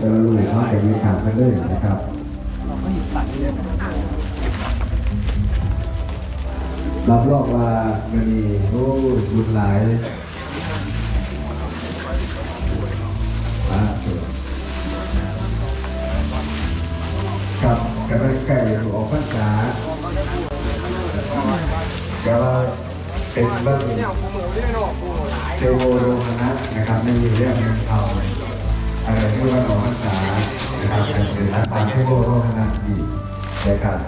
จะรู้ว่าจะมีทางกันเลยนะครับรับรองว่ามันมีโอ้ยบุญหลายอ่าครับกำลังใกล้ออกพรรษาก็เป็นเรื่องเทโวโรหณะนะครับไม่มีเรื่องเงินทอง อะไรที่ว่าออกพรรษานะครับเป็นรักษาเทโวโรหณะอีกนะครับ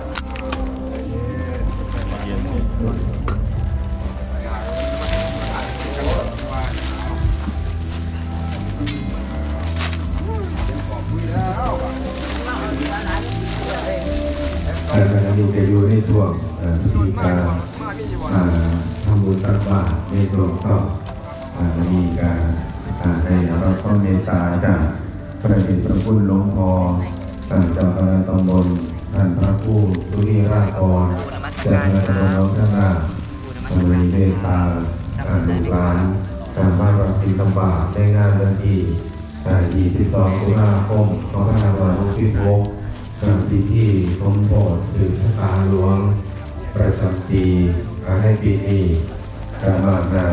แต่ขณะนี้จะอยู่ในช่วงพิธีการทำบุญตักบาตรในช่วงต่อมีการ อ่าให้เราต้องเมตตาจากพระเดชพระคุณหลวงพ่อท่านเจ้าคณะตำบลท่านพระครูสุนีรากรเจ้าคณะตำบลหนองข้างหน้าทำไมเมตตาอ่าลูกหลานการมานรับบิณฑบาตในงานวันที่อ่า22ตุลาคม2566การพิธีสมโภชสืบชะตาหลวง ประจำปีการให้ปีนี้การมานา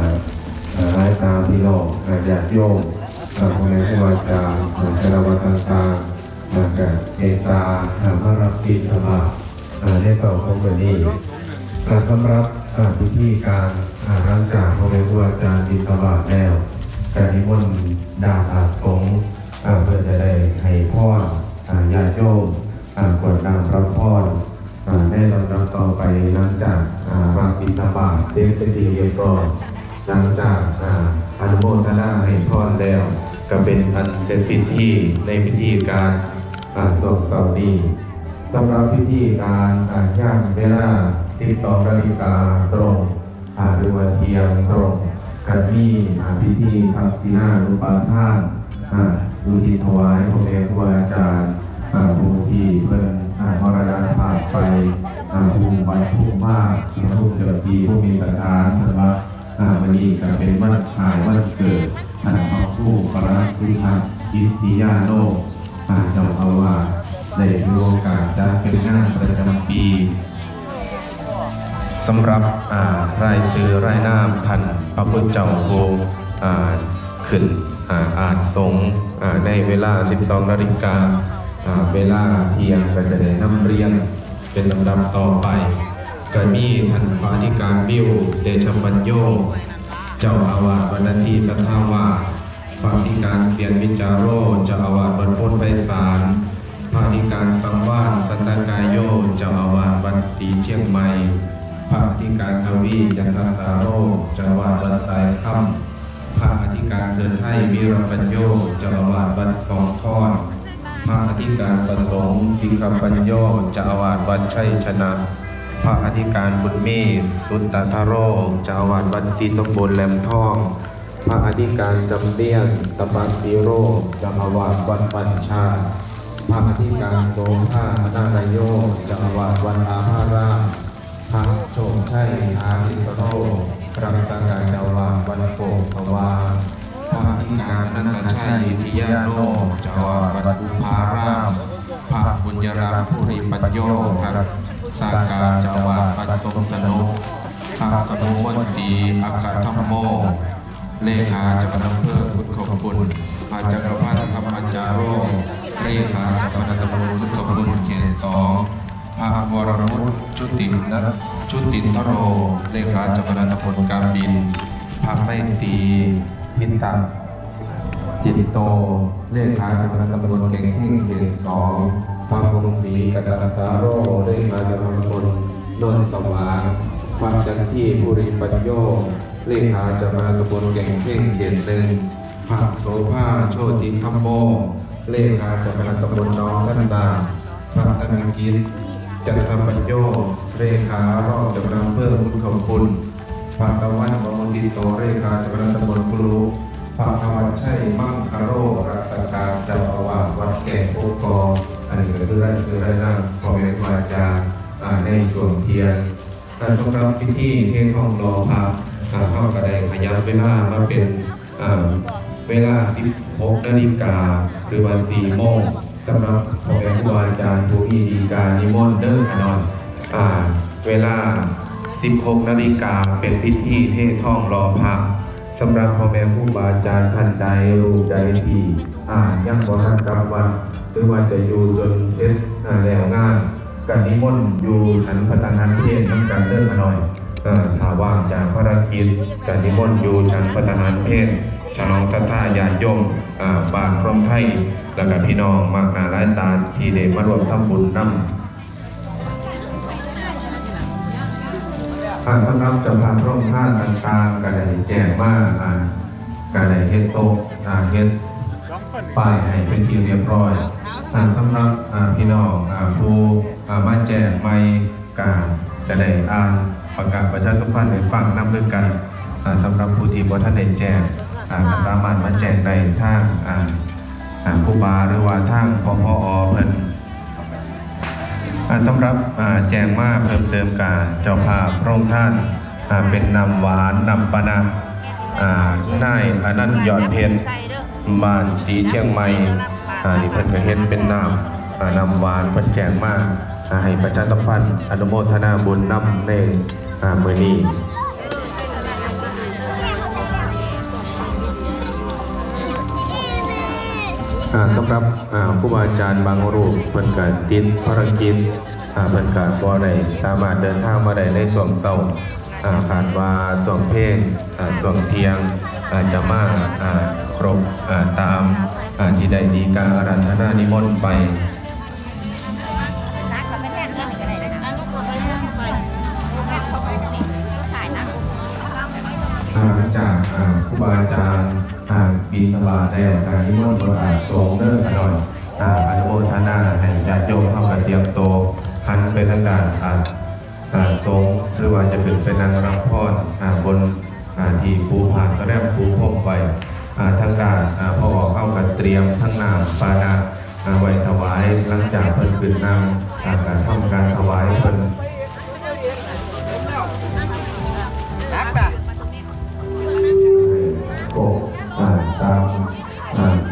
หลายตาพี่น้องญาติโยมอาคนในผู้วาจารย์คณะวัดต่างๆมากับเมตตาหามารับบิณฑบาตอ่าในสอของวันนี้อ่าสำหรับพิธีการอ่างจากคนในผู้วาจารย์บิณฑบาตแล้วการนิมนต์ดาบอาสงเพื่อจะได้ให้พรอ่าญาติโยมกวดน้ำพระพรอ่าได้ลำดับต่อไปหลังจากอ่าวางปิณฑบาตเต็มเป็นที่เรียบร้อย หลังจากอาอนุโมทนาให้พรแล้ว ก็เป็นอันเสร็จพิธีในพิธีการอ่าสวดเสาดีสำหรับพิธีการอ่าย่างเวลา 12นาฬิกาตรงอาหรือว่าเที่ยงตรงกันมีอาพิธีทักษิณานุปาทานอ่าดูทิถวายพระเมรุอาจารย์อาผู้ที่เพิ่นอ่ามรณภาพไปอาผู้ไปผู้มากผู้เกิดปีผู้มีสันทานเพิ่นว่า นี้ก็เป็นวันชายวันเกิดท่านพระครูปรสิทธาอิทธิยาโนอ่าเจ้าอาวาสได้มีโอกาสจัดเป็นงานประจำปีสำหรับอ่ารายชื่อรายนามท่านพระพุทธเจ้าโคอ่าขึ้นอ่าอานสงอ่าในเวลา 12นาฬิกาอ่าเวลาเที่ยงก็จะได้นำเรียนเป็นลำดับต่อไปก็มีท่านพระอธิการบิวเดชปัญโย เจ้าอาวาสวัดนาทีสัทธาวาสพระอธิการเสียนวิจารโรเจ้าอาวาสวัดโพธิไพศาลพระอธิการสังวาสสันตกายโยเจ้าอาวาสวัดศรีเชียงใหม่พระธิการทวียันทสาโรเจ้าอาวาสวัดสายค่ำพระอธิการเดินไทยวีรปัญโยเจ้าอาวาสวัดสองทอนพระอธิการประสงค์พิคำปัญโยเจ้าอาวาสวัดชัยชนะ พระอธิการบุญมีสุตตทโรเจ้าวาสวัดศรีสมบูรณ์แหลมทอง พระอธิการจำเลียนตะบันสีโรจาวาสวัดปัญชา พระอธิการโสภาอนารโยจาวาสวัดอาภารามพระโชคชัยอาทิสโรรักษากาจาวาสวัดโปงสว่างพระอธิการนันตชัยทิยาโนจาวาสวัดอุปาราม พระบุญยรามภูริปัญโยครับ สาการจาวาสวัดทรงสนุกพระสมุมนตรีอาคาธรรมโม เลขาจักรอำเภอพุทธขอบคุณพระจักรพันธ์ธรรมจาโรเลขาจักรนัตำบลพุทธขอบคุณเขตสองพระวรมุตชุตินัทชุตินทโร เลขาจักรนัตำบลการบินพระไม่ตีพิตาจิตโต เลขาจักรนตำบลเก่งเข่งเขตสอง พระพงศรีกตตสาโรเลขาจักรตำบลนนสว่างพระจันทีภูริปัญโยเลขาจักรตบลเก่งเข่งเขตหนึ่งพระโสภาโชติธรรมโม เลขาจักรตบลน้องท่านดาพระธนกิจจันทปัญโยเลขารองเจักรอำเภอพุทธขอบคุณพระตะวันบมุติโตเรขาจักรตบลกรูพระธรรมชัยมั่งคาโรรักษาการเจ้าอาวาสวัดแก่งโอกก อันนี้ก็คือได้ซื้อได้นั่งพอเป็นวาจาในช่วงเทียนแต่สำหรับพิธีเทศห้องรอพระอ่าเข้ากระไดขยับเวลามาเป็นเวลา 16นาฬิกาหรือว่า4โมงสำหรับพอแม่ครูบาอาจารย์ผู้มีดีการนิมนต์เด้อขนอนเวลา 16นาฬิกาเป็นพิธีเททองรอพระสำหรับพ่อแม่ครูบาอาจารย์ท่านใดรู้ใจที่ อ่ายังบ่ทันกลับวัดหรือว่าจะอยู่จนเสร็จแล้วงานกันนิมนต์อยู่ชั้นพนักงานเพศน้ำกันเด้อขนอยเอ่อถ้าว่างจากภารกิจการนิมนต์อยู่ชั้นพัฒนานเพศฉลองศรัทธาญาติโยมบานพร้อมไทยแล้วก็พี่น้องมากหนาหลายตาที่ได้มารวมทำบุญนำอ่าสำหรับเจ้าภาพร่วมท่านต่างๆก็ได้แจ้งว่าอ่าก็ได้เฮ็ดโต๊ะเฮ็ด ป้ายให้เป็นที่เรียบร้อยสำหรับพี่น้องผู้อ่ามาแจ้งไม่การจะได้อ่านประกาศประชาสัมพันธ์ให้ฟังนำด้วยกันสำหรับผู้ที่บ่ท่านได้แจ้งอ่าก็สามารถมาแจ้งได้ทางอ่าผู้บาหรือว่าทางพพอเพิ่นสำหรับแจ้งมาเพิ่มเติมการเจ้าภาพพระองค์ท่านเป็นนำหวานนำปนะอ่านายอนันต์ยอดเพชร บ้านสีเชียงใหม่อ่าที่เพิ่นก็เฮ็ดเป็นน้ำอ่านำหวานเพิ่นแจ้งมาอ่าให้ประชาสัมพันธ์อนุโมทนาบุญนำในอ่ามื้อนี้สำหรับอ่าครูบาอาจารย์บางรูปเพิ่นก็ติดภารกิจเพิ่นก็บ่ได้สามารถเดินทางมาได้ในช่วงเช้าอ่าดว่าช่วงเพลงอ่วงเทียง อาจจะมาครบตามที่ได้มีการอาราธนานิมนต์ไปนักกับแม่แม่นี่ก็ได้นะลูกเขากไปลูกแม่เขาไปนี่ก็ถ่ายนะอ่าหลังจากครูบาอาจารย์บินตบาตแล้การนิมนต์บทอาสงฆ์เด้อกันหน่อยอาอนุโมทนาให้ญาติโยมเข้ากันเตรียมโตหันไปทางด้านอ่าอ่าสงฆ์หรือว่าจะเป็นเป็นนางรับพรอ่าบน ที่ภูผาแสลมภูพมไปทางด้านอ่าพอเข้ากันเตรียมทั้งน้ำปานาไว้ถวายหลังจากเพิ่นขึ้นนำการทำการถวายเพิ่นกอ่าตาม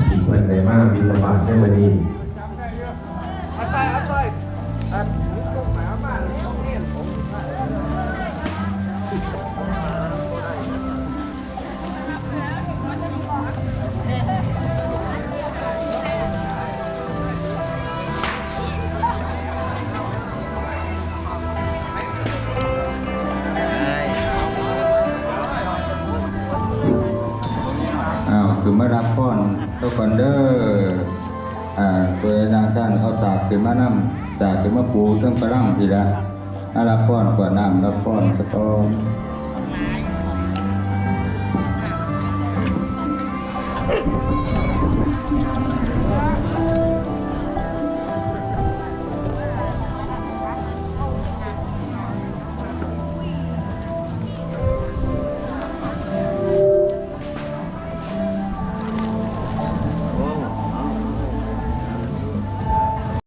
ที่เพิ่นได้มาบินบาตในวันนี้อาต้อยอาต้อย มารับพรทุกคนเด้ออ่าโดยนางท่านเขาสาบขึ้นมานำจากขึ้นมาปูเทั้งพลังพี่ละมารับพรกว่าน้ำรับพรสะกอน